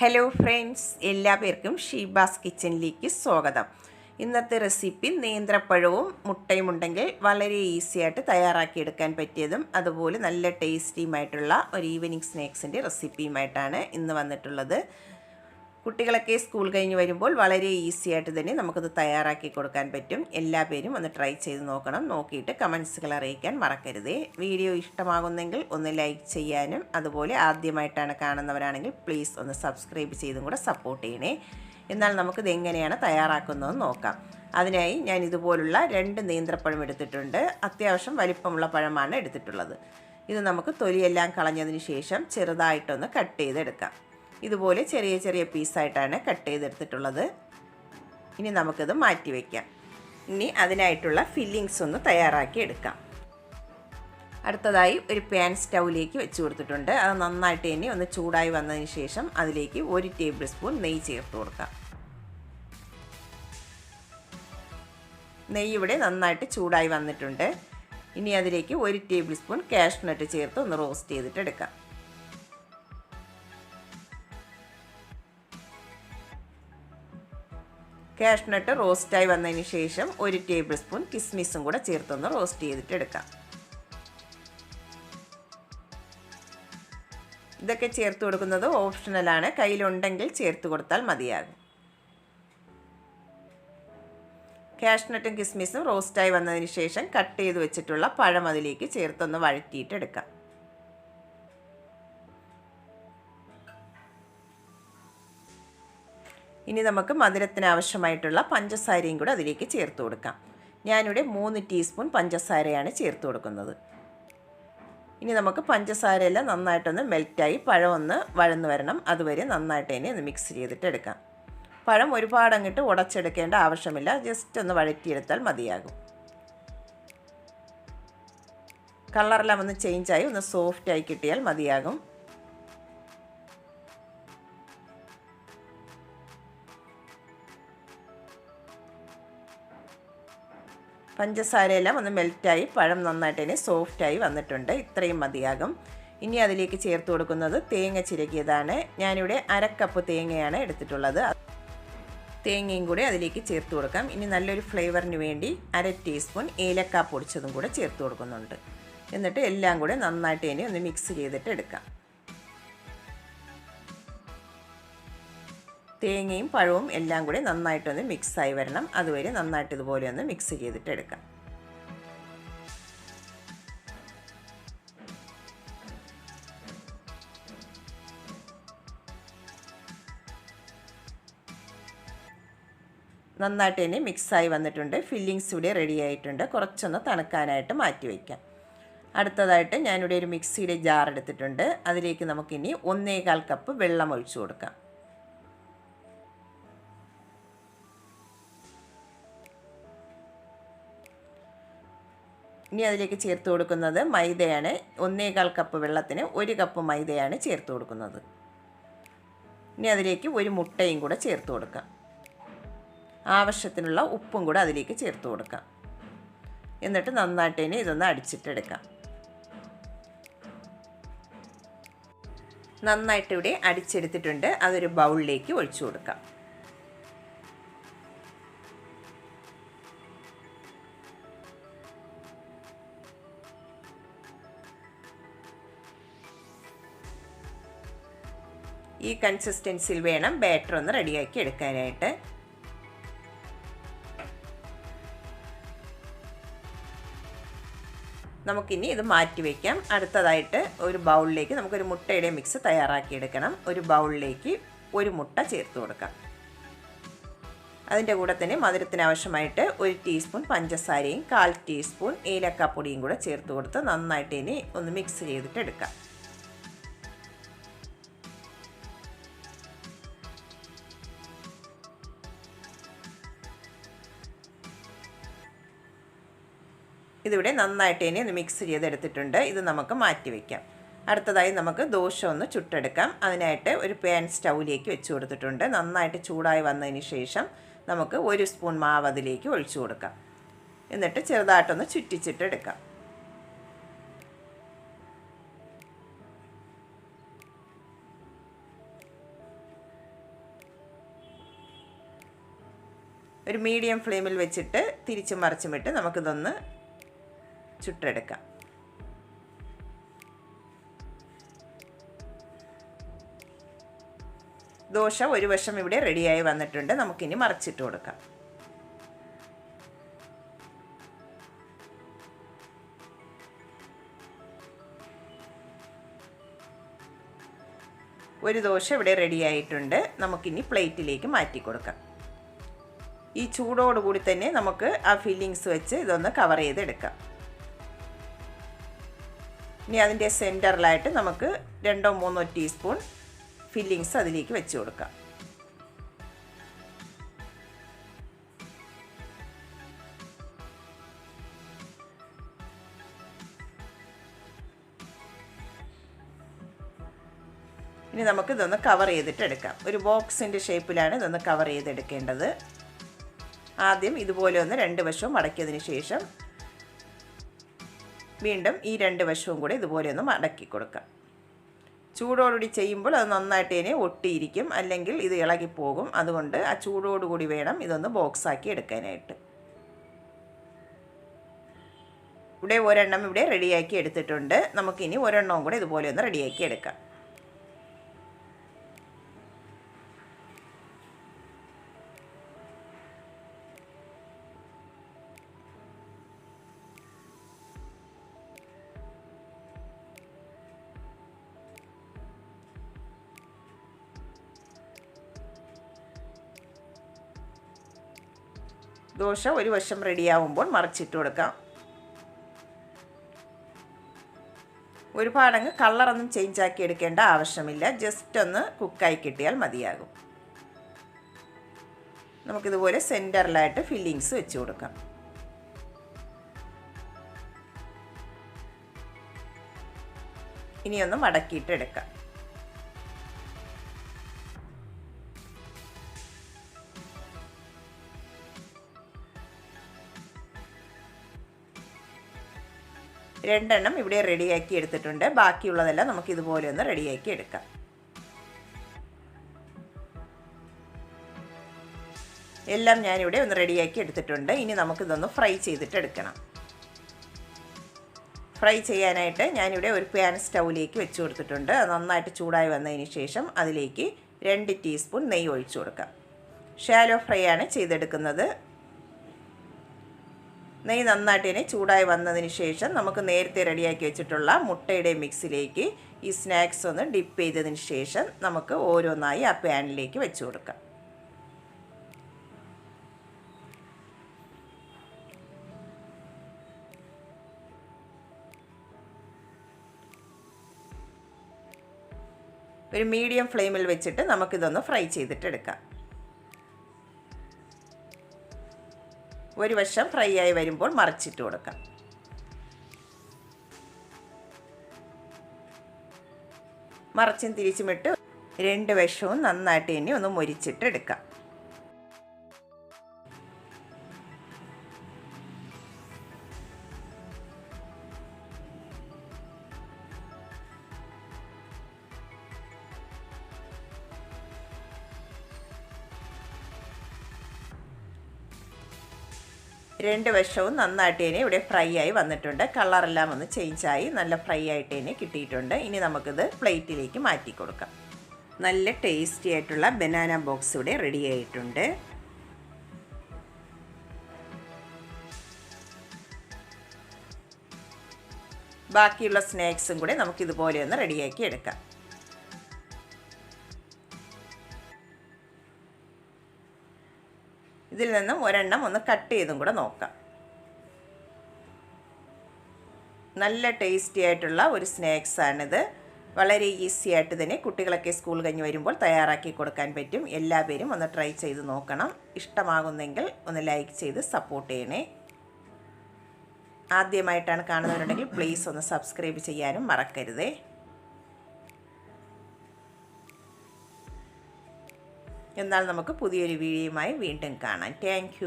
Hello friends എല്ലാ പേർക്കും ഷീബാസ് കിച്ചണിലേക്ക് സ്വാഗതം. ഇന്നത്തെ റെസിപ്പി നേന്ത്രപ്പഴവും മുട്ടയും ഉണ്ടെങ്കിൽ വളരെ ഈസി ആയിട്ട് തയ്യാറാക്കിയെടുക്കാൻ പറ്റിയതും അതുപോലെ നല്ല ടേസ്റ്റിയുമായിട്ടുള്ള ഒരു ഈവനിങ് സ്നാക്സിന്റെ റെസിപ്പിയുമായിട്ടാണ് ഇന്ന് വന്നിട്ടുള്ളത്. കുട്ടികളൊക്കെ സ്കൂൾ കഴിഞ്ഞ് വരുമ്പോൾ വളരെ ഈസി ആയിട്ട് തന്നെ നമുക്കത് തയ്യാറാക്കി കൊടുക്കാൻ പറ്റും. എല്ലാ പേരും ഒന്ന് ട്രൈ ചെയ്ത് നോക്കണം. നോക്കിയിട്ട് കമൻസുകൾ അറിയിക്കാൻ മറക്കരുതേ. വീഡിയോ ഇഷ്ടമാകുന്നെങ്കിൽ ഒന്ന് ലൈക്ക് ചെയ്യാനും അതുപോലെ ആദ്യമായിട്ടാണ് കാണുന്നവരാണെങ്കിൽ പ്ലീസ് ഒന്ന് സബ്സ്ക്രൈബ് ചെയ്തും കൂടെ സപ്പോർട്ട് ചെയ്യണേ. എന്നാൽ നമുക്കിത് എങ്ങനെയാണ് തയ്യാറാക്കുന്നതെന്ന് നോക്കാം. അതിനായി ഞാൻ ഇതുപോലുള്ള രണ്ട് നേന്ത്രപ്പഴം എടുത്തിട്ടുണ്ട്. അത്യാവശ്യം വലിപ്പമുള്ള പഴമാണ് എടുത്തിട്ടുള്ളത്. ഇത് നമുക്ക് തൊലിയെല്ലാം കളഞ്ഞതിന് ശേഷം ചെറുതായിട്ടൊന്ന് കട്ട് ചെയ്തെടുക്കാം. ഇതുപോലെ ചെറിയ ചെറിയ പീസായിട്ടാണ് കട്ട് ചെയ്തെടുത്തിട്ടുള്ളത്. ഇനി നമുക്കിത് മാറ്റി വയ്ക്കാം ഇനി അതിനായിട്ടുള്ള ഫില്ലിങ്സ് ഒന്ന് തയ്യാറാക്കി എടുക്കാം. അടുത്തതായി ഒരു പാൻ സ്റ്റൗവിലേക്ക് വെച്ച് കൊടുത്തിട്ടുണ്ട്. അത് നന്നായിട്ട് ഇനി ഒന്ന് ചൂടായി വന്നതിന് ശേഷം അതിലേക്ക് ഒരു ടേബിൾ സ്പൂൺ നെയ്യ് ചേർത്ത് കൊടുക്കാം. നെയ്യ് ഇവിടെ നന്നായിട്ട് ചൂടായി വന്നിട്ടുണ്ട്. ഇനി അതിലേക്ക് ഒരു ടേബിൾ സ്പൂൺ കാഷ്നട്ട് ചേർത്ത് ഒന്ന് റോസ്റ്റ് ചെയ്തിട്ട് കാഷ്നട്ട് റോസ്റ്റായി വന്നതിന് ശേഷം ഒരു ടേബിൾ സ്പൂൺ കിസ്മിസും കൂടെ ചേർത്തൊന്ന് റോസ്റ്റ് ചെയ്തിട്ട് എടുക്കാം. ഇതൊക്കെ ചേർത്ത് കൊടുക്കുന്നത് ഓപ്ഷണലാണ് കയ്യിലുണ്ടെങ്കിൽ ചേർത്ത് കൊടുത്താൽ മതിയാകും. കാഷ്നട്ടും കിസ്മിസും റോസ്റ്റായി വന്നതിന് ശേഷം കട്ട് ചെയ്ത് വെച്ചിട്ടുള്ള പഴം അതിലേക്ക് ചേർത്തൊന്ന് വഴറ്റിയിട്ടെടുക്കാം ഇനി നമുക്ക് മധുരത്തിന് ആവശ്യമായിട്ടുള്ള പഞ്ചസാരയും കൂടെ അതിലേക്ക് ചേർത്ത് കൊടുക്കാം. ഞാനിവിടെ മൂന്ന് ടീസ്പൂൺ പഞ്ചസാരയാണ് ചേർത്ത് കൊടുക്കുന്നത്. ഇനി നമുക്ക് പഞ്ചസാരയെല്ലാം നന്നായിട്ടൊന്ന് മെൽറ്റായി പഴം ഒന്ന് വഴന്ന് വരണം. അതുവരെ നന്നായിട്ട് തന്നെ ഒന്ന് മിക്സ് ചെയ്തിട്ട് എടുക്കാം. പഴം ഒരുപാട് അങ്ങോട്ട് ഉടച്ചെടുക്കേണ്ട ആവശ്യമില്ല. ജസ്റ്റ് ഒന്ന് വഴറ്റിയെടുത്താൽ മതിയാകും. കളറെല്ലാം ഒന്ന് ചേഞ്ചായി ഒന്ന് സോഫ്റ്റായി കിട്ടിയാൽ മതിയാകും. പഞ്ചസാരയെല്ലാം ഒന്ന് മെൽറ്റായി പഴം നന്നായിട്ട് തന്നെ സോഫ്റ്റായി വന്നിട്ടുണ്ട്. ഇത്രയും മതിയാകും. ഇനി അതിലേക്ക് ചേർത്ത് കൊടുക്കുന്നത് തേങ്ങ ചിരകിയതാണ്. ഞാനിവിടെ അരക്കപ്പ് തേങ്ങയാണ് എടുത്തിട്ടുള്ളത്. തേങ്ങയും കൂടെ അതിലേക്ക് ചേർത്ത് കൊടുക്കാം. ഇനി നല്ലൊരു ഫ്ലേവറിന് വേണ്ടി അര ടീസ്പൂൺ ഏലക്ക പൊടിച്ചതും കൂടെ ചേർത്ത് കൊടുക്കുന്നുണ്ട്. എന്നിട്ട് എല്ലാം കൂടെ നന്നായിട്ട് ഇനി ഒന്ന് മിക്സ് ചെയ്തിട്ട് എടുക്കാം. തേങ്ങയും പഴവും എല്ലാം കൂടി നന്നായിട്ടൊന്ന് മിക്സായി വരണം. അതുവരെ നന്നായിട്ട് ഇതുപോലെ ഒന്ന് മിക്സ് ചെയ്തിട്ട് എടുക്കാം. നന്നായിട്ട് തന്നെ മിക്സായി വന്നിട്ടുണ്ട്. ഫില്ലിങ്സ് ഇവിടെ റെഡി ആയിട്ടുണ്ട്. കുറച്ചൊന്ന് തണുക്കാനായിട്ട് മാറ്റി വയ്ക്കാം. അടുത്തതായിട്ട് ഞാനിവിടെ ഒരു മിക്സിയുടെ ജാർ എടുത്തിട്ടുണ്ട്. അതിലേക്ക് നമുക്കിനി ഒന്നേകാൽ കപ്പ് വെള്ളം ഒഴിച്ചു കൊടുക്കാം. ഇനി അതിലേക്ക് ചേർത്ത് കൊടുക്കുന്നത് മൈദയാണ്. ഒന്നേകാൽ കപ്പ് വെള്ളത്തിന് ഒരു കപ്പ് മൈദയാണ് ചേർത്ത് കൊടുക്കുന്നത്. ഇനി അതിലേക്ക് ഒരു മുട്ടയും കൂടെ ചേർത്ത് കൊടുക്കാം. ആവശ്യത്തിനുള്ള ഉപ്പും കൂടെ അതിലേക്ക് ചേർത്ത് കൊടുക്കാം. എന്നിട്ട് നന്നായിട്ട് ഇനി ഇതൊന്ന് അടിച്ചിട്ടെടുക്കാം. നന്നായിട്ട് ഇവിടെ അടിച്ചെടുത്തിട്ടുണ്ട്. അതൊരു ബൗളിലേക്ക് ഒഴിച്ചു കൊടുക്കാം. ഈ കൺസിസ്റ്റൻസിയിൽ വേണം ബാറ്റർ ഒന്ന് റെഡിയാക്കി എടുക്കാനായിട്ട്. നമുക്കിനി ഇത് മാറ്റി വയ്ക്കാം അടുത്തതായിട്ട് ഒരു ബൗളിലേക്ക് നമുക്കൊരു മുട്ടയുടെ മിക്സ് തയ്യാറാക്കി എടുക്കണം. ഒരു ബൗളിലേക്ക് ഒരു മുട്ട ചേർത്ത് കൊടുക്കാം. അതിന്റെ കൂടെ തന്നെ മധുരത്തിന് ആവശ്യമായിട്ട് ഒരു ടീസ്പൂൺ പഞ്ചസാരയും കാൽ ടീസ്പൂൺ ഏലക്കാപ്പൊടിയും കൂടെ ചേർത്ത് കൊടുത്ത് നന്നായിട്ട് ഇനി ഒന്ന് മിക്സ് ചെയ്തിട്ട് എടുക്കാം. ഇതിവിടെ നന്നായിട്ട് ഇനി മിക്സ് ചെയ്തെടുത്തിട്ടുണ്ട്. ഇത് നമുക്ക് മാറ്റി വയ്ക്കാം അടുത്തതായി നമുക്ക് ദോശ ഒന്ന് ചുട്ടെടുക്കാം. അതിനായിട്ട് ഒരു പാൻ സ്റ്റൗവിലേക്ക് വെച്ച് കൊടുത്തിട്ടുണ്ട്. നന്നായിട്ട് ചൂടായി വന്നതിന് ശേഷം നമുക്ക് ഒരു സ്പൂൺ മാവ് അതിലേക്ക് ഒഴിച്ചു കൊടുക്കാം. എന്നിട്ട് ചെറുതായിട്ടൊന്ന് ചുറ്റിച്ചിട്ടെടുക്കാം ഒരു മീഡിയം ഫ്ലെയിമിൽ വെച്ചിട്ട് തിരിച്ചും മറിച്ചും വിട്ട് നമുക്കിതൊന്ന് ചുട്ടെടുക്കാം. ദോശ ഒരു വശം ഇവിടെ റെഡിയായി വന്നിട്ടുണ്ട്. നമുക്കിനി മറിച്ചിട്ട് കൊടുക്കാം. ഒരു ദോശ ഇവിടെ റെഡിയായിട്ടുണ്ട്. നമുക്കിനി പ്ലേറ്റിലേക്ക് മാറ്റി കൊടുക്കാം. ഈ ചൂടോടുകൂടി തന്നെ നമുക്ക് ആ ഫില്ലിങ്സ് വെച്ച് ഇതൊന്ന് കവർ ചെയ്തെടുക്കാം. ഇനി അതിന്റെ സെന്ററിലായിട്ട് നമുക്ക് രണ്ടോ മൂന്നോ ടീസ്പൂൺ ഫില്ലിങ്സ് അതിലേക്ക് വെച്ച് കൊടുക്കാം. ഇനി നമുക്ക് ഇതൊന്ന് കവർ ചെയ്തിട്ട് എടുക്കാം. ഒരു ബോക്സിന്റെ ഷേപ്പിലാണ് ഇതൊന്ന് കവർ ചെയ്തെടുക്കേണ്ടത്. ആദ്യം ഇതുപോലെ ഒന്ന് രണ്ട് വശവും അടക്കിയതിന് ശേഷം വീണ്ടും ഈ രണ്ട് വശവും കൂടി ഇതുപോലെ ഒന്ന് മടക്കി കൊടുക്കാം. ചൂടോടുകൂടി ചെയ്യുമ്പോൾ അത് നന്നായിട്ട് തന്നെ ഒട്ടിയിരിക്കും. അല്ലെങ്കിൽ ഇത് ഇളകിപ്പോകും. അതുകൊണ്ട് ആ ചൂടോടുകൂടി വേണം ഇതൊന്ന് ബോക്സാക്കി എടുക്കാനായിട്ട്. ഇവിടെ ഒരെണ്ണം ഇവിടെ റെഡിയാക്കി എടുത്തിട്ടുണ്ട്. നമുക്കിനി ഒരെണ്ണവും കൂടെ ഇതുപോലെ ഒന്ന് റെഡിയാക്കി എടുക്കാം. ദോശ ഒരു വശം റെഡിയാവുമ്പോൾ മറിച്ചിട്ട് കൊടുക്കാം. ഒരുപാടങ്ങ് കളറൊന്നും ചേഞ്ച് ആക്കി എടുക്കേണ്ട ആവശ്യമില്ല. ജസ്റ്റ് ഒന്ന് കുക്കായി കിട്ടിയാൽ മതിയാകും. നമുക്കിതുപോലെ സെന്ററിലായിട്ട് ഫില്ലിങ്സ് വെച്ച് കൊടുക്കാം. ഇനിയൊന്ന് മടക്കിയിട്ട് എടുക്കാം. രണ്ടെണ്ണം ഇവിടെ റെഡിയാക്കി എടുത്തിട്ടുണ്ട്. ബാക്കിയുള്ളതെല്ലാം നമുക്ക് ഇതുപോലെ ഒന്ന് റെഡിയാക്കി എടുക്കാം. എല്ലാം ഞാനിവിടെ ഒന്ന് റെഡിയാക്കി എടുത്തിട്ടുണ്ട്. ഇനി നമുക്കിതൊന്ന് ഫ്രൈ ചെയ്തിട്ട് എടുക്കണം. ഫ്രൈ ചെയ്യാനായിട്ട് ഞാനിവിടെ ഒരു പാൻ സ്റ്റൗവിലേക്ക് വെച്ച് കൊടുത്തിട്ടുണ്ട്. നന്നായിട്ട് ചൂടായി വന്നതിന് ശേഷം അതിലേക്ക് രണ്ട് ടീസ്പൂൺ നെയ്യ് ഒഴിച്ചു കൊടുക്കാം. ഷാലോ ഫ്രൈ ആണ് ചെയ്തെടുക്കുന്നത്. നെയ്യ് നന്നായിട്ട് ഇനി ചൂടായി വന്നതിന് ശേഷം നമുക്ക് നേരത്തെ റെഡിയാക്കി വെച്ചിട്ടുള്ള മുട്ടയുടെ മിക്സിലേക്ക് ഈ സ്നാക്സ് ഒന്ന് ഡിപ്പ് ചെയ്തതിന് ശേഷം നമുക്ക് ഓരോന്നായി ആ പാനിലേക്ക് വെച്ച് കൊടുക്കാം. ഒരു മീഡിയം ഫ്ലെയിമിൽ വെച്ചിട്ട് നമുക്കിതൊന്ന് ഫ്രൈ ചെയ്തിട്ടെടുക്കാം. ഒരു വശം ഫ്രൈ ആയി വരുമ്പോൾ മറിച്ചിട്ട് കൊടുക്കാം. മറിച്ചും തിരിച്ചുമിട്ട് രണ്ട് വശവും നന്നായിട്ട് ഇനി ഒന്ന് മുരിച്ചിട്ട് എടുക്കാം. രണ്ട് വശവും നന്നായിട്ട് തന്നെ ഇവിടെ ഫ്രൈ ആയി വന്നിട്ടുണ്ട്. കളറെല്ലാം ഒന്ന് ചേഞ്ചായി നല്ല ഫ്രൈ ആയിട്ട് തന്നെ കിട്ടിയിട്ടുണ്ട്. ഇനി നമുക്കിത് പ്ലേറ്റിലേക്ക് മാറ്റി കൊടുക്കാം. നല്ല ടേസ്റ്റി ആയിട്ടുള്ള ബനാന ബോക്സ് ഇവിടെ റെഡി ആയിട്ടുണ്ട്. ബാക്കിയുള്ള സ്നാക്സും കൂടെ നമുക്കിതുപോലെ ഒന്ന് റെഡിയാക്കി എടുക്കാം. ഇതിൽ നിന്നും ഒരെണ്ണം ഒന്ന് കട്ട് ചെയ്തും കൂടെ നോക്കാം. നല്ല ടേസ്റ്റി ആയിട്ടുള്ള ഒരു സ്നാക്സാണിത് വളരെ ഈസി ആയിട്ട് തന്നെ കുട്ടികളൊക്കെ സ്കൂൾ കഴിഞ്ഞ് വരുമ്പോൾ തയ്യാറാക്കി കൊടുക്കാൻ പറ്റും. എല്ലാ പേരും ഒന്ന് ട്രൈ ചെയ്ത് നോക്കണം. ഇഷ്ടമാകുന്നെങ്കിൽ ഒന്ന് ലൈക്ക് ചെയ്ത് സപ്പോർട്ട് ചെയ്യണേ. ആദ്യമായിട്ടാണ് കാണുന്നവരുണ്ടെങ്കിൽ പ്ലീസ് ഒന്ന് സബ്സ്ക്രൈബ് ചെയ്യാനും മറക്കരുതേ. എന്നാൽ നമുക്ക് പുതിയൊരു വീഡിയോയുമായി വീണ്ടും കാണാം. താങ്ക്